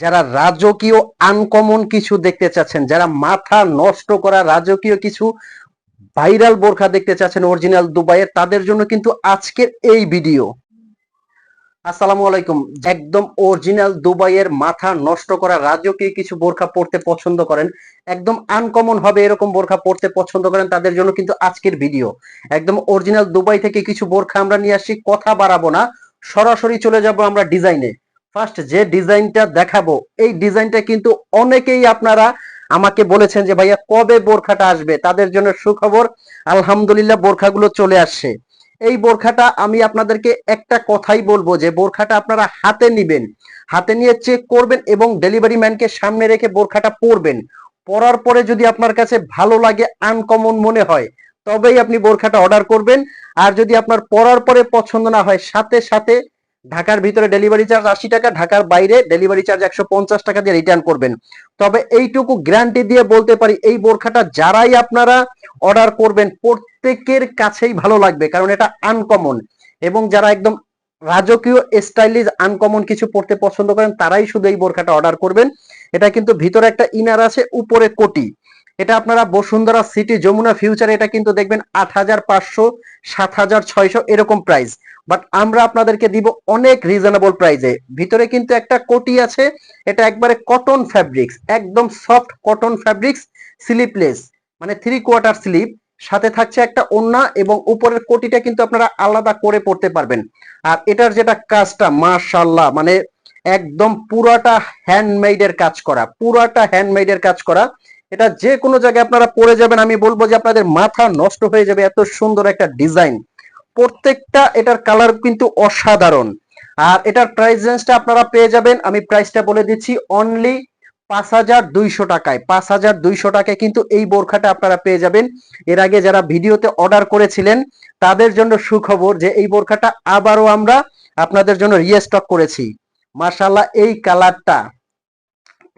যারা রাজকীয় আনকমন কিছু দেখতে চাচ্ছেন, যারা মাথা নষ্ট করা রাজকীয় কিছু ভাইরাল বোরখা দেখতে চাচ্ছেন অরিজিনাল দুবাইয়ের, তাদের জন্য কিন্তু আজকের এই ভিডিও আসসালামু আলাইকুম। একদম অরিজিনাল দুবাইয়ের মাথা নষ্ট করা রাজকীয় কিছু বোরখা পড়তে পছন্দ করেন, একদম আনকমন হবে এরকম বোরখা পড়তে পছন্দ করেন, তাদের জন্য কিন্তু আজকের ভিডিও একদম অরিজিনাল দুবাই থেকে কিছু বোরখা আমরা নিয়ে আসি কথা বাড়াবো না, সরাসরি চলে যাব আমরা ডিজাইনে ফার্স্ট যে ডিজাইনটা দেখাবো, এই ডিজাইনটা কিন্তু অনেকেই আপনারা আমাকে বলেছেন যে, ভাইয়া, কবে বোরখাটা আসবে? তাদের জন্য সুখবর, আলহামদুলিল্লাহ বোরখাগুলো চলে আসছে। এই বোরখাটা আমি আপনাদেরকে একটা কথাই বলব যে, বোরখাটা আপনারা হাতে নিবেন। হাতে নিয়ে চেক করবেন এবং ডেলিভারি ম্যানকে সামনে রেখে বোরখাটা পরবেন। পরার পরে যদি আপনার কাছে ভালো লাগে আনকমন মনে হয়, তবেই আপনি বোরখাটা অর্ডার করবেন। আর যদি আপনার পরার পরে পছন্দ না হয়, সাথে সাথে ঢাকার ভিতরে ডেলিভারি চার্জ আশি টাকা, ঢাকার বাইরে ডেলিভারি চার্জ একশো পঞ্চাশ টাকা দিয়ে রিটার্ন করবেন। তবে এইটুকু গ্যারান্টি দিয়ে বলতে পারি, এই বোরখাটা যারাই আপনারা অর্ডার করবেন, প্রত্যেকের কাছেই ভালো লাগবে, কারণ এটা আনকমন এবং যারা একদম রাজকীয় স্টাইলিশ আনকমন কিছু পড়তে পছন্দ করেন, তারাই শুধু এই বোরখাটা অর্ডার করবেন। এটা কিন্তু ভিতরে একটা ইনার আছে, উপরে কোটি। এটা আপনারা বসুন্ধরা সিটি যমুনা ফিউচারে এটা কিন্তু দেখবেন আট হাজার পাঁচশো, সাত হাজার ছয়শো এরকম প্রাইস বাট আমরা আপনাদেরকে দিব অনেক রিজনেবল প্রাইসে ভিতরে কিন্তু একটা কোটি আছে, এটা একবারে কটন ফ্যাব্রিক্স একদম সফট কটন ফ্যাব্রিক্স স্লিপলেস মানে থ্রি কোয়ার্টার স্লিপ সাথে থাকছে একটা ওন্না এবং উপরের কোটিটা কিন্তু আপনারা আলাদা করে পড়তে পারবেন। আর এটার যেটা কাজটা মাশাল্লাহ মানে একদম পুরাটা হ্যান্ডমেডের কাজ করা, পুরাটা হ্যান্ডমেডের কাজ করা। এটা যে কোনো জায়গায় আপনারা পরে যাবেন, আমি বলব যে আপনাদের মাথা নষ্ট হয়ে যাবে এত সুন্দর একটা ডিজাইন। প্রত্যেকটা এটার কালার কিন্তু অসাধারণ। আর এটার প্রাইস রেঞ্জটা আপনারা পেয়ে যাবেন, আমি প্রাইসটা বলে দিচ্ছি অনলি পাঁচ হাজার দুইশো টাকায়। পাঁচ হাজার দুইশো টাকায় কিন্তু এই বোরখাটা আপনারা পেয়ে যাবেন। এর আগে যারা ভিডিওতে অর্ডার করেছিলেন, তাদের জন্য সুখবর যে এই বোরখাটা আবারও আমরা আপনাদের জন্য রিস্টক করেছি। মার্শাল্লাহ এই কালারটা।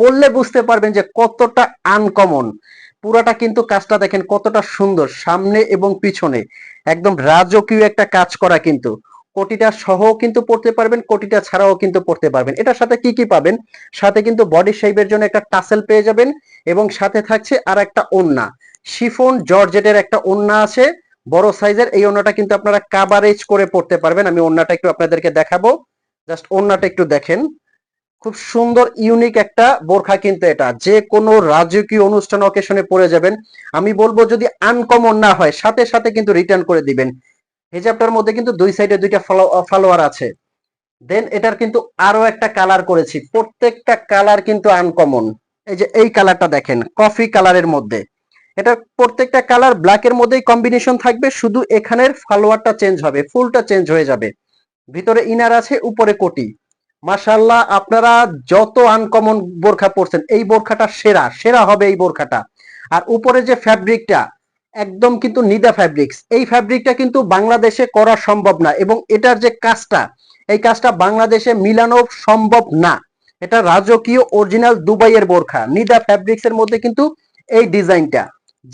পড়লে বুঝতে পারবেন যে কতটা আনকমন পুরাটা কিন্তু কাজটা দেখেন কতটা সুন্দর, সামনে এবং পিছনে। একদম রাজকীয় একটা কাজ করা কিন্তু। কোটিটা সহ কিন্তু পড়তে পারবেন, কোটিটা ছাড়াও কিন্তু পড়তে পারবেন। এটার সাথে কি কি পাবেন? সাথে কিন্তু বডি শেপের জন্য একটা টাসেল পেয়ে যাবেন এবং সাথে থাকছে আর একটা ওন্না শিফন জর্জেটের একটা ওন্না আছে। বড় সাইজের এই ওন্নাটা কিন্তু আপনারা কাভারেজ করে পড়তে পারবেন। আমি ওন্নাটা একটু আপনাদেরকে দেখাবো। জাস্ট ওন্নাটা একটু দেখেন। খুব সুন্দর ইউনিক একটা বোরখা কিন্তু এটা। যে কোনো রাজকীয় অনুষ্ঠান অকেশনে পরে যাবেন। আমি বলব যদি আনকমন না হয়, সাথে সাথে কিন্তু রিটার্ন করে দিবেন। হেজাবটার মধ্যে কিন্তু দুই সাইডে দুইটা ফলোয়ার আছে। দেন এটার কিন্তু আরও একটা কালার করেছি। প্রত্যেকটা কালার কিন্তু আনকমন এই যে এই কালারটা দেখেন কফি কালারের মধ্যে। এটা প্রত্যেকটা কালার ব্ল্যাকের মধ্যেই কম্বিনেশন থাকবে। শুধু এখানের ফলোয়ারটা চেঞ্জ হবে ফুলটা চেঞ্জ হয়ে যাবে। ভিতরে ইনার আছে, উপরে কোটি। মাশাল্লাহ আপনারা যত আনকমন বোরখা পরছেন, এই বোরখাটা সেরা সেরা হবে এই বোরখাটা। আর উপরে যে ফ্যাব্রিকটা একদম কিন্তু নিদা ফ্যাব্রিক্স এই ফ্যাব্রিকটা কিন্তু বাংলাদেশে করা সম্ভব না এবং এটার যে কাজটা, এই কাজটা বাংলাদেশে মিলানো সম্ভব না। এটা রাজকীয় অরিজিনাল দুবাইয়ের বোরখা নিদা ফ্যাব্রিক্স এর মধ্যে কিন্তু এই ডিজাইনটা।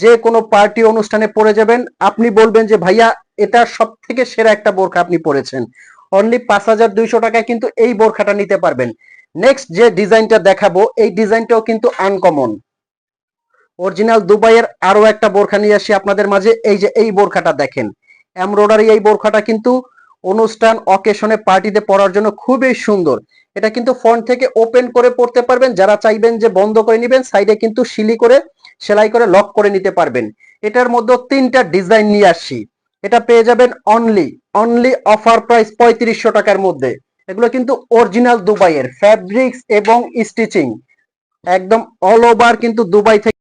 যে কোনো পার্টি অনুষ্ঠানে পরে যাবেন, আপনি বলবেন যে, ভাইয়া, এটা সব থেকে সেরা একটা বোরখা আপনি পরেছেন। অনলি পাঁচ হাজার দুইশো টাকায় কিন্তু এই বোরখাটা নিতে পারবেন। নেক্সট যে ডিজাইনটা দেখাবো, এই ডিজাইনটাও কিন্তু আনকমন অরিজিনাল দুবাইয়ের আরও একটা বোরখা নিয়ে আসি আপনাদের মাঝে, এই যে এই বোরখাটা দেখেন। এমব্রয়ডারি এই বোরখাটা কিন্তু অনুষ্ঠান অকেশনে পার্টিতে পরার জন্য খুবই সুন্দর। এটা কিন্তু ফ্রন্ট থেকে ওপেন করে পড়তে পারবেন, যারা চাইবেন যে বন্ধ করে নেবেন সাইডে কিন্তু শিলি করে, সেলাই করে লক করে নিতে পারবেন। এটার মধ্যে তিনটা ডিজাইন নিয়ে আসছি এটা পেয়ে যাবেন অনলি অনলি অফার প্রাইস পঁয়ত্রিশশো টাকার মধ্যে। এগুলো কিন্তু অরিজিনাল দুবাইয়ের ফ্যাব্রিক্স এবং স্টিচিং একদম অল ওভার কিন্তু দুবাই থেকে